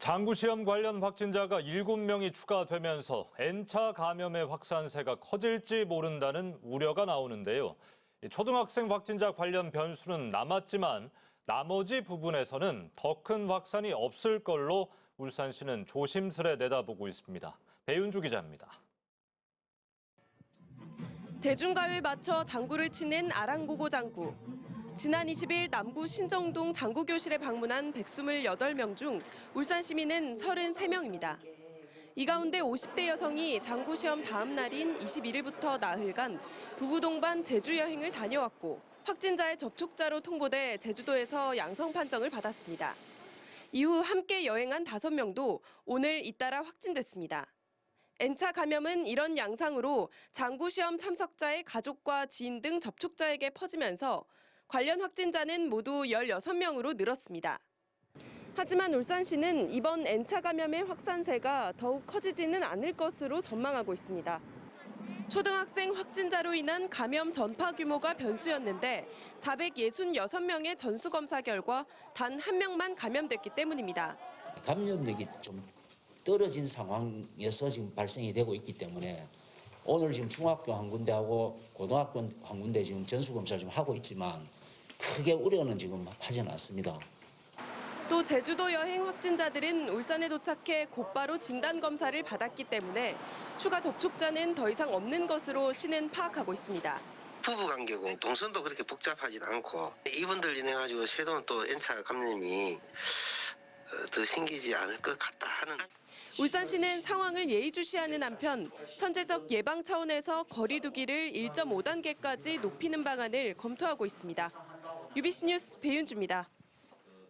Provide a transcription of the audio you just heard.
장구 시험 관련 확진자가 7명이 추가되면서 N차 감염의 확산세가 커질지 모른다는 우려가 나오는데요. 이 초등학생 확진자 관련 변수는 남았지만 나머지 부분에서는 더 큰 확산이 없을 걸로 울산시는 조심스레 내다보고 있습니다. 배윤주 기자입니다. 대중가요에 맞춰 장구를 치는 아랑고고 장구. 지난 20일 남구 신정동 장구교실에 방문한 128명 중 울산 시민은 33명입니다. 이 가운데 50대 여성이 장구 시험 다음 날인 21일부터 나흘간 부부 동반 제주 여행을 다녀왔고 확진자의 접촉자로 통보돼 제주도에서 양성 판정을 받았습니다. 이후 함께 여행한 5명도 오늘 잇따라 확진됐습니다. N차 감염은 이런 양상으로 장구 시험 참석자의 가족과 지인 등 접촉자에게 퍼지면서 관련 확진자는 모두 16명으로 늘었습니다. 하지만 울산시는 이번 N차 감염의 확산세가 더욱 커지지는 않을 것으로 전망하고 있습니다. 초등학생 확진자로 인한 감염 전파 규모가 변수였는데 466명의 전수검사 결과 단 한 명만 감염됐기 때문입니다. 감염력이 좀 떨어진 상황에서 지금 발생이 되고 있기 때문에 오늘 지금 중학교 한 군데하고 고등학교 한 군데 지금 전수검사를 지금 하고 있지만 크게 우려는 지금 하지는 않습니다. 또 제주도 여행 확진자들은 울산에 도착해 곧바로 진단 검사를 받았기 때문에 추가 접촉자는 더 이상 없는 것으로 시는 파악하고 있습니다. 부부간격은 동선도 그렇게 복잡하진 않고 이분들 인해 가지고 새로운 또 N차 감염이 어, 더 생기지 않을 것 같다 하는 울산시는 상황을 예의주시하는 한편 선제적 예방 차원에서 거리두기를 1.5단계까지 높이는 방안을 검토하고 있습니다. UBC 뉴스 배윤주입니다.